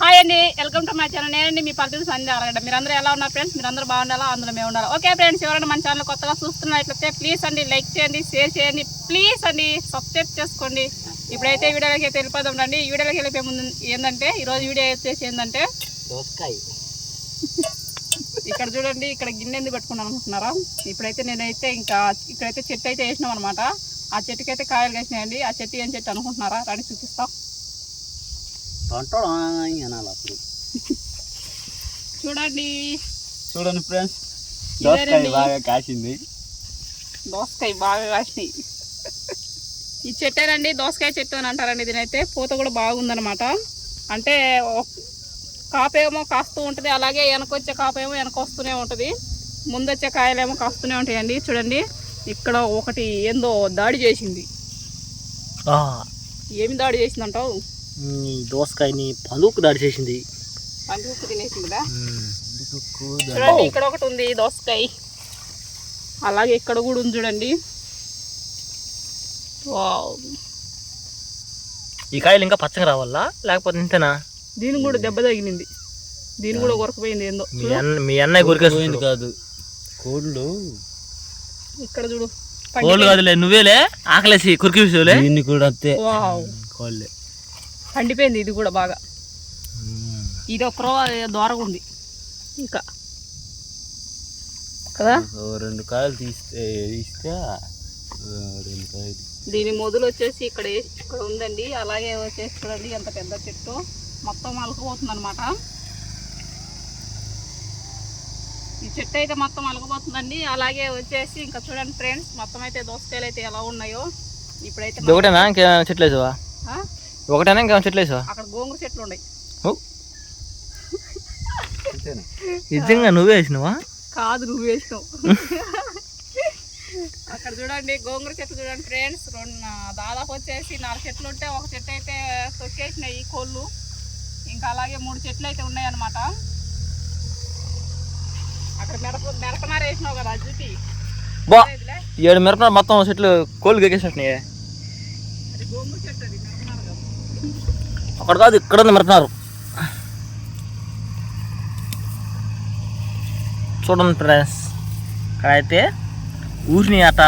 Hi అండి welcome to my channel నేనండి మీ పల్లెటూరు సంధ్య అరగడ మీరందరూ ఎలా ఉన్నారు ఫ్రెండ్స్ మీరందరూ బాగుండాలా అందులో మేము ఉండాలి ఓకే ఫ్రెండ్స్ ఎవరైనా మన ఛానల్ కొత్తగా చూస్తున్నట్లయితే ప్లీజ్ అండి లైక్ చేయండి షేర్ చేయండి ప్లీజ్ అండి సబ్స్క్రైబ్ చేసుకోండి. ఇప్పుడైతే వీడియోలోకి అయితే వెళ్ళిపోదాం రండి. ఈ వీడియోలోకి వెళ్ళిపోయే ముందు ఏంటంటే ఈరోజు వీడియో వచ్చేసి ఏంటంటే ఇక్కడ చూడండి ఇక్కడ గిన్నె ఎందుకు పెట్టుకున్నాను అనుకుంటున్నారా? ఇప్పుడైతే నేనైతే ఇంకా ఇక్కడైతే చెట్టు అయితే వేసినాం అనమాట ఆ చెట్టుకైతే కాయలు వేసినాయండి ఆ చెట్టు ఏం చెట్టు అనుకుంటున్నారా? రండి చూపిస్తా. టొంటడాయ్ అనాలి అప్పుడు చూడండి. చూడండి ఫ్రెండ్స్. దోసకాయ బాగా కాసింది. దోసకాయ బాగా కాసినాయి. ఈ చెట్టేనండి దోసకాయ చెట్టు అని అంటారండి దీనైతే. పూత కూడా బాగుందనమాట అంటే కాపేమో కాస్తూ ఉంటుంది అలాగే వెనకొచ్చే కాపేమో వెనక వస్తూనే ఉంటుంది. ముందొచ్చే కాయలేమో కాస్తూనే ఉంటాయండి. చూడండి ఇక్కడ ఒకటి ఏందో దాడి చేసింది. ఏమి దాడి చేసిందంటావు? దోసకాయని పందుకు దాడి చేసింది. చూడండి ఇక్కడ ఒకటి ఉంది దోసకాయ. అలాగే ఇక్కడ కూడా ఉంది చూడండి. వావ్. ఈ కాయలు ఇంకా పచ్చగా రావాలా? లేకపోతే ఇంతేనా? దీని కూడా దెబ్బ తగిలింది. దీని కూడా కొరకపోయింది ఏందో. మీ అన్నయ్య పోయింది గురికేస్తుంది కాదు. కోళ్ళు. ఇక్కడ చూడు. కోళ్ళు కాదులే నువ్వేలే? ఆకలేసి కురికి విషయంలే దీన్ని కూడా అంతే. వావ్. కోళ్ళే. పండిపోయింది ఇది కూడా బాగా. ఇది ఒక రో దూరంగా ఉంది. ఇంకా. కదా? రెండు కాయలు తీస్తే తీస్తే ఆ, రెండు కాయలు దీని మొదలు వచ్చేసి ఇక్కడ ఇక్కడ ఉందండి. అలాగే వచ్చేసి చూడండి ఎంత పెద్ద చెట్టు. మొత్తం అలకపోతుంది అనమాట ఈ చెట్టు అయితే మొత్తం అలకపోతుందండి అలాగే వచ్చేసి ఇంకా చూడండి ఫ్రెండ్స్ మొత్తం అయితే దోసకాయలు అయితే ఎలా ఉన్నాయో. ఇప్పుడైతే చెట్లు? ఒకటేనా ఇంకేమైనా చెట్లు వేసావా? అక్కడ గోంగూర చెట్లు ఉన్నాయి. నిజంగా నువ్వే వేసినావా? కాదు నువ్వు వేసినావు. అక్కడ చూడండి గోంగూర చెట్లు చూడండి ఫ్రెండ్స్. రెండు దాదాపు వచ్చేసి నాలుగు చెట్లు ఉంటే ఒక చెట్టు అయితే తొక్కేసినాయి ఈ కోళ్ళు. ఇంకా అలాగే మూడు చెట్లు అయితే ఉన్నాయన్నమాట. అక్కడ మిరప మిరపనార వేసినావు కదా అజ్జుకి బా. ఏడు మిరప మొత్తం చెట్లు కోళ్ళు గెక్కేసినట్టున్నాయి. అది గోంగూర అక్కడ కాదు ఇక్కడ ఉంది మిరపనారు చూడండి ఫ్రెండ్స్ అయితే ఊరిని అట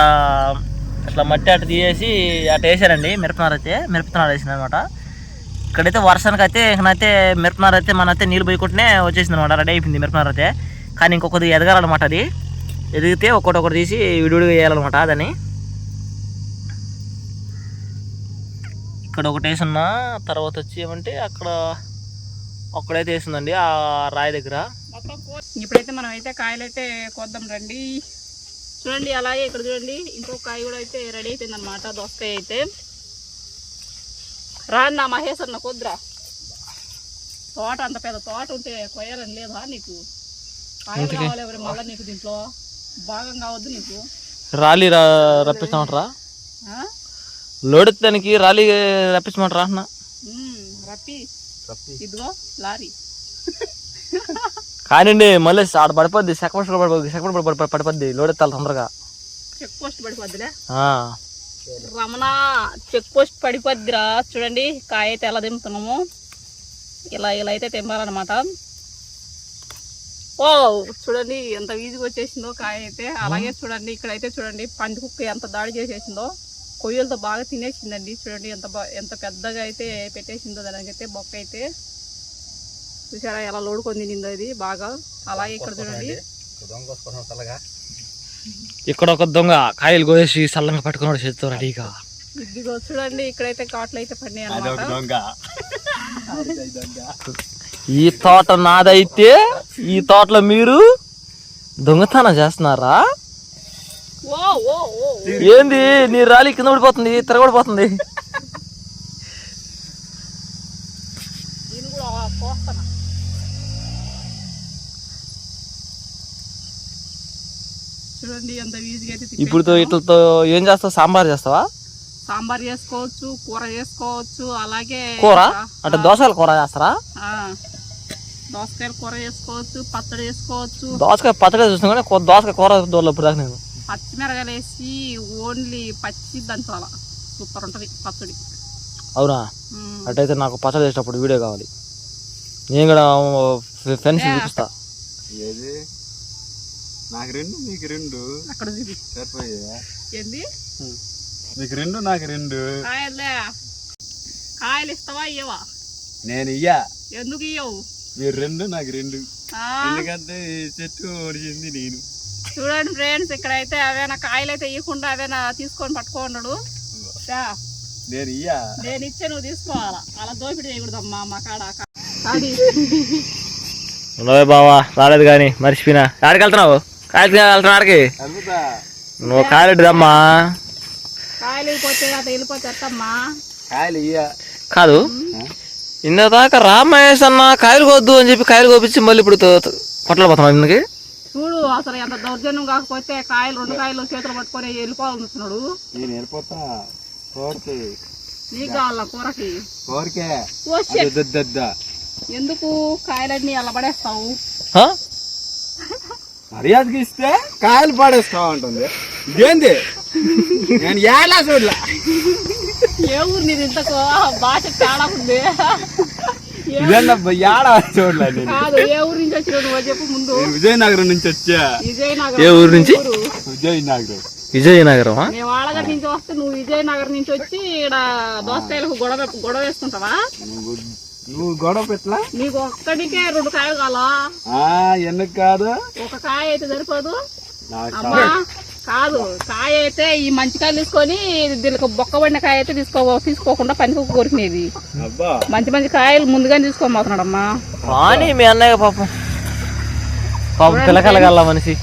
అట్లా మట్టి అట తీసేసి అట వేసారండి మిరపనారు అయితే మిరపనారు వేసింది అనమాట ఇక్కడైతే వర్షానికి అయితే ఇక్కడైతే మిరపనారు అయితే మన అయితే నీళ్ళు పోయకుండానే వచ్చేసింది అనమాట రెడీ అయిపోయింది మిరపనారు అయితే. కానీ ఇంకొకటి ఎదగాలన్నమాట అది. ఎదిగితే ఒక్కొక్కటి ఒకటి తీసి విడివిడిగా వేయాలన్నమాట దాన్ని. ఇక్కడ ఒకటి వేసున్నా తర్వాత వచ్చి ఏమంటే అక్కడ ఒక్కడైతే వేసిందండి ఆ రాయి దగ్గర. ఇప్పుడైతే మనం అయితే కాయలు అయితే కోద్దాం రండి. చూడండి అలాగే ఇక్కడ చూడండి ఇంకో కాయ కూడా అయితే రెడీ అయిపోయింది అనమాట దోసకాయ అయితే. రా నా మహేష్ అన్న కొద్దురా. తోట అంత పెద్ద తోట ఉంటే కొయ్యాలని లేదా నీకు? కాయలు కావాలి మళ్ళీ నీకు దీంట్లో? భాగం కావద్దు నీకు. రాలి రప్పిస్తామంటారా? లోడెత్తానికి రాలి రప్పించమంటారా అన్న? రప్పి. ఇదిగో లారీ. కానివ్వండి మళ్ళీ ఆడ పడిపోద్ది సెకండ్ పడిపోద్ది సెకండ్ పడి పడిపోద్ది లోడెత్తాలి తొందరగా. చెక్ పోస్ట్ పడిపోద్దిలే. ఆ. రమణ చెక్ పోస్ట్ పడిపోద్దిరా. చూడండి కాయ అయితే ఎలా దింపుతున్నాము ఇలా ఇలా అయితే తెంపాలన్నమాట. ఓ చూడండి ఎంత ఈజీగా వచ్చేసిందో కాయ అయితే. అలాగే చూడండి ఇక్కడైతే చూడండి పంది కుక్క ఎంత దాడి చేసేసిందో. కొయ్యలతో బాగా తినేసిందండి. చూడండి ఎంత ఎంత పెద్దగా అయితే పెట్టేసిందో దానికైతే బొక్క అయితే చూసారా ఎలా లోడుకొని తినిందో ఇది బాగా. అలాగే ఇక్కడ చూడండి. ఇక్కడ ఒక దొంగ కాయలు కోసి సల్లంగా పట్టుకున్నాడు చేతితో రెడీగా. ఇదిగో చూడండి ఇక్కడైతే కాట్లు అయితే పడినాయి అదొక అన్నమాట. దొంగ అదొక దొంగ. ఈ తోట నాదైతే ఈ తోటలో మీరు దొంగతనం చేస్తున్నారా? ఏంది? నీ రాలి కింద పడిపోతుంది తిరగబడిపోతుంది చూడండి ఎంత ఈజీగా అయితే ఇప్పుడు. ఇట్లతో ఏం చేస్తావు? సాంబార్ చేస్తావా? సాంబార్ చేసుకోవచ్చు కూర చేసుకోవచ్చు అలాగే కూర? అంటే దోసకాయల కూర చేస్తారా? ఆ, దోసకాయల కూర చేసుకోవచ్చు పచ్చడి చేసుకోవచ్చు. దోసకాయ పచ్చడి చూసిన కానీ కొ- దోసకాయ కూర దూరలో ఇప్పుడు దాకా నేను. పచ్చిమిరకాయలు వేసి ఓన్లీ పచ్చి దంచాల. సూపర్ ఉంటుంది పచ్చడి. అవునా. అటైతే నాకు పచ్చడి చేసేటప్పుడు వీడియో కావాలి. నేను కూడా ఫ్రెండ్స్ చూపిస్తా. ఏది? నాకు రెండు మీకు రెండు. అక్కడ చూపి సరిపోయా ఏంది? మీకు రెండు నాకు రెండు. కాయలే. కాయలు ఇస్తావా ఇయ్యవా? నేను ఇయ్యా. ఎందుకు ఇయ్యవు? మీరు రెండు నాకు రెండు. ఎందుకంటే చెట్టు ఓడిచింది నేను. చూడండి ఫ్రెండ్స్ ఇక్కడైతే అవేనా కాయలు అయితే ఇవ్వకుండా అవేనా తీసుకొని పట్టుకోన్నాడు నేను ఇచ్చే నువ్వు తీసుకోవాలా? అలా దోపిడీ చేయకూడదమ్మా మా కాడ అది ఉండవే బావా రాలేదు కానీ మర్చిపోయినా. ఆడికి వెళ్తున్నావు? కాయలకి వెళ్తున్నావు ఆడికి నువ్వు కాయలెడ్డమ్మా కాయలు వెళ్ళిపోతే ఎత్తమ్మా కాయలు ఇయ్యా. కాదు. ఇందాక రామహేష్ అన్న కాయలు కొద్దు అని చెప్పి కాయలు కోపించి మళ్ళీ ఇప్పుడు పట్టలు పోతాం ఇందుకి? అసలు ఎంత దౌర్జన్యం కాకపోతే కాయలు రెండు కాయలు చేతులు పట్టుకొని వెళ్ళిపోతున్నాడు నేను వెళ్ళిపోతా కోరికే నీకు కావాల కూరకి కోరికే వచ్చే దద్ద ఎందుకు? కాయలన్నీ అలా పడేస్తావు? మర్యాదకి ఇస్తే కాయలు పాడేస్తావు అంటుంది. ఇదేంది? నేను ఏలా చూడలే. ఏ ఊరు నీది ఇంతకు? భాష తేడా ఉంది. విజయనగరం నుంచి వచ్చా. విజయనగరం. ఏ ఊరు నుంచి? విజయనగరం. విజయనగరం మేము నుంచి వస్తే నువ్వు విజయనగరం నుంచి వచ్చి ఇక్కడ దోసకాయలకు గొడవ గొడవ వేసుకుంటావా? నువ్వు గొడవ పెట్టలా? నీకు ఒక్కడికే రెండు కాయలు కావాలా? ఆ, ఎందుకు కాదు? ఒక కాయ అయితే సరిపోదు. అమ్మా కాదు. కాయ అయితే ఈ మంచి కాయలు తీసుకొని దీనికి బొక్క పడిన కాయ అయితే తీసుకో తీసుకోకుండా పనికి కోరికినది. అబ్బా. మంచి మంచి కాయలు ముందుగానే తీసుకోబోతున్నాడమ్మా కానీ మీ అన్నయ్య పాపం. పాపం పిల్లకలగల మనిషి.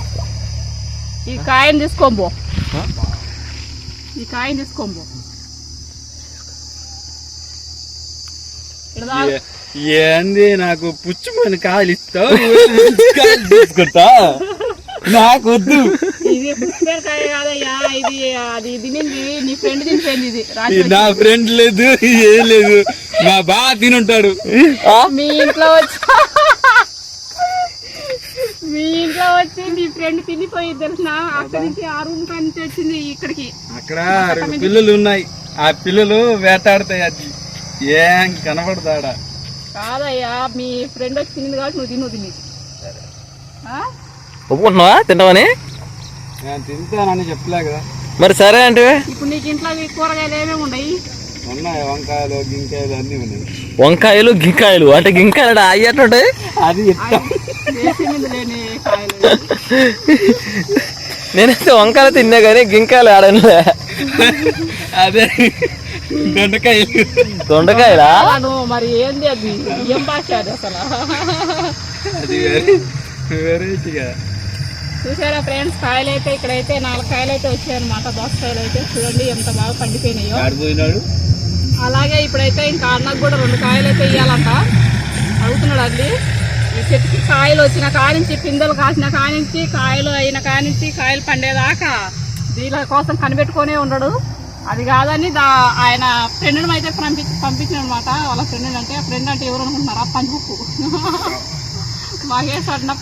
ఈ కాయని తీసుకోబో. ఈ కాయని తీసుకోబో. ఏంది నాకు పుచ్చుకొని కాయలు ఇస్తావు? కాయలు తీసుకుంటా నాకు వద్దు ఇది కాదయ్యా ఇది అది తినింది. నీ ఫ్రెండ్ తినిపోయింది ఇది. నా ఫ్రెండ్ లేదు ఏం లేదు. మా బాగా తినుంటాడు. మీ ఇంట్లో వచ్చి మీ ఇంట్లో వచ్చి నీ ఫ్రెండ్ తినిపోయి తెలిసిన అక్కడి నుంచి ఆ రూమ్ కాడి నుంచి వచ్చింది ఇక్కడికి. అక్కడ రెండు పిల్లలు ఉన్నాయి. ఆ పిల్లలు వేటాడతాయి అది. ఏం కనబడతాడా? కాదయ్యా మీ ఫ్రెండ్ వచ్చి తినింది కాబట్టి నువ్వు తిను తిని? ఒప్పుకుంటున్నావా? తింటావని? నేను తింటానని చెప్పలే కదా. మరి సరే అంటే? ఇప్పుడు నీకు ఇంట్లో కూరగాయలు ఏమేమి ఉన్నాయి? ఉన్నాయి వంకాయలు గింకాయలు అన్నీ ఉన్నాయి. వంకాయలు గింకాయలు. అంటే గింకాయలు అయ్యేటుంటాయి అది నేనైతే వంకాయలు తిన్నా కానీ గింకాయలు ఆడనులే. అదే దొండకాయలు. దొండకాయలా? మరి ఏంది అది? ఏం భాష అది అసలు? అది వెరైటీగా చూసారా ఫ్రెండ్స్ కాయలు అయితే ఇక్కడైతే నాలుగు కాయలు అయితే వచ్చాయన్నమాట. దోసకాయలు అయితే చూడండి ఎంత బాగా పండిపోయినాయో. అలాగే ఇప్పుడైతే ఇంకా అన్నకు కూడా రెండు కాయలు అయితే ఇవ్వాలంట అడుగుతున్నాడు అది ఈ చెట్టుకి కాయలు వచ్చిన కానించి పిందెలు కాసిన కానించి కాయలు అయిన కానించి కాయలు పండేదాకా దీని కోసం కనిపెట్టుకునే ఉండడు. అది కాదని దా ఆయన ఫ్రెండ్ని అయితే పంపించి పంపించిన అనమాట వాళ్ళ ఫ్రెండ్ అంటే ఫ్రెండ్ అంటే ఎవరు అనుకుంటున్నారా? పంచుకు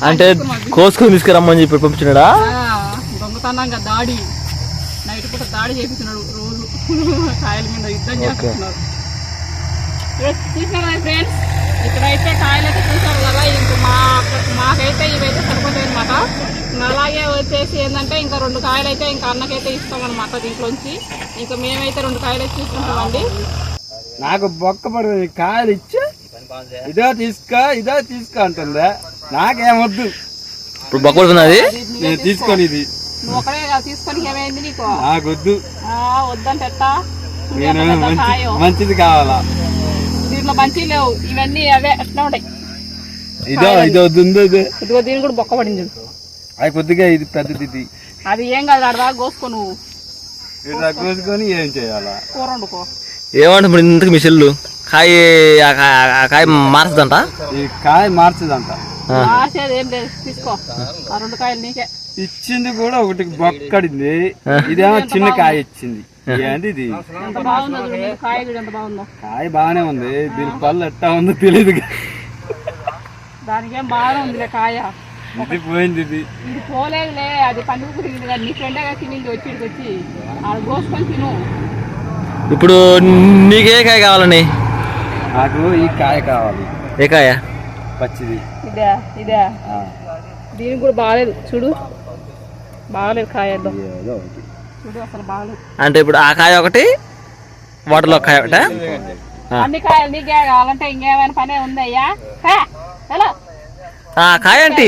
అంటే. కోసుకొని తీసుకురమ్మని చెప్పి పంపించినాడా? ఆ, దొంగతనంగా దాడి. నైట్ పూట దాడి చేపిస్తున్నాడు రోజు. కాయల మీద యుద్ధం చేస్తున్నాడు చూసారా ఫ్రెండ్స్ ఇక్కడైతే కాయలు అయితే చూసారు కదా ఇంక మా మాకైతే ఇవైతే సరిపోతాయి అనమాట అలాగే వచ్చేసి ఏంటంటే ఇంకా రెండు కాయలు అయితే ఇంకా అన్నకైతే ఇస్తామన్నమాట దీంట్లోంచి. ఇంకా మేమైతే రెండు కాయలు అయితే తీసుకుంటామండి. నాకు బొక్క పడుతుంది. కాయలు ఇచ్చి ఇదో తీసుకో ఇదో తీసుకో అంటుందా నాకేమొద్దు ఇప్పుడు బొక్కడుతున్నది నేను తీసుకొని ఇది నువ్వు ఒకడే తీసుకొని ఏమైంది నీకు? నాకొద్దు. ఆ, వద్దంటే ఎట్టా? నేను. మంచిది కావాలా? దీంట్లో మంచి లేవు. ఇవన్నీ అవే ఎట్లా ఉంటాయి. ఇదో ఇదో ఉందో ఇదో. ఇదిగో దీని కూడా బొక్క పడింది. అది కొద్దిగా ఇది పెద్దది ఇది. అది ఏం కాదు ఆడదా కోసుకో నువ్వు. ఇలా కోసుకొని ఏం చేయాలా? కూర వండుకో. ఏమంటే ఇప్పుడు ఇంతకు మీ చెల్లు? కాయ ఆ కాయ- ఆ కాయ మార్చదంట ఈ కాయ మార్చదంట రాసేది ఏం లేదు. తీసుకో. ఆ రెండు కాయలు నీకే. ఇచ్చింది కూడా ఒకటి బొక్కడింది. ఇదేమో చిన్న కాయ ఇచ్చింది. ఏంది ఇది? ఎంత బాగుందో చూడు కాయ చూడు ఎంత బాగుందో. కాయ బాగానే ఉంది. దీని పళ్ళు ఎట్టా ఉందో తెలియదు దానికి ఏం బాగానే ఉందిలే కాయ. ఇది పోయింది ఇది. ఇది పోలేదులే. అది పండుగ కుదిరింది కదా. నీ ఫ్రెండే కదా తినింది వచ్చి ఇక్కడికి వచ్చి. ఆడ కోసుకొని తిను. ఇప్పుడు నీకే కాయ కావాలండి నాకు ఈ కాయ కావాలి. ఏ కాయ? పచ్చిది. ఇదే ఇదే. దీనికి కూడా బాగాలేదు చూడు. బాగాలేదు కాయ. చూడు అసలు బాగాలేదు అంటే ఇప్పుడు ఆ కాయ ఒకటి వాటర్లో ఒక కాయ ఒకటా. అన్ని కాయలు నీకే కావాలంటే ఇంకేమైనా పనే ఉందయ్యా? ఎలా ఆ కాయ ఏంటి?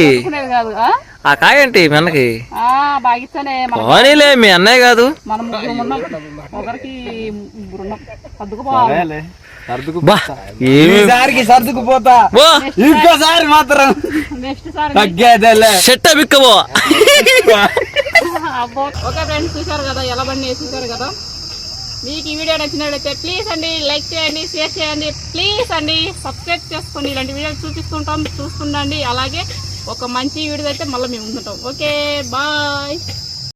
ఆ? ఆ కాయ ఏంటి మనకి ఆ, బాగిస్తేనే మన పోనీలే మీ అన్నయ్య కాదు. మనం ఒకరికి ఈసారికి సర్దుకుపోతా. ఇంకోసారి మాత్రం నెక్స్ట్ సారి తగ్గేదేలే. చెట్ట బిక్కబో. అబ్బో ఓకే ఫ్రెండ్స్ చూశారు కదా ఎలా బండి చూశారు కదా. మీకు ఈ వీడియో నచ్చినట్లయితే ప్లీజ్ అండి లైక్ చేయండి షేర్ చేయండి. ప్లీజ్ అండి సబ్స్క్రైబ్ చేసుకోండి. ఇలాంటి వీడియోలు చూపిస్తుంటాం చూస్తుండండి. అలాగే ఒక మంచి వీడియో అయితే మళ్ళీ మేము ఉంటుంటాం ఓకే బాయ్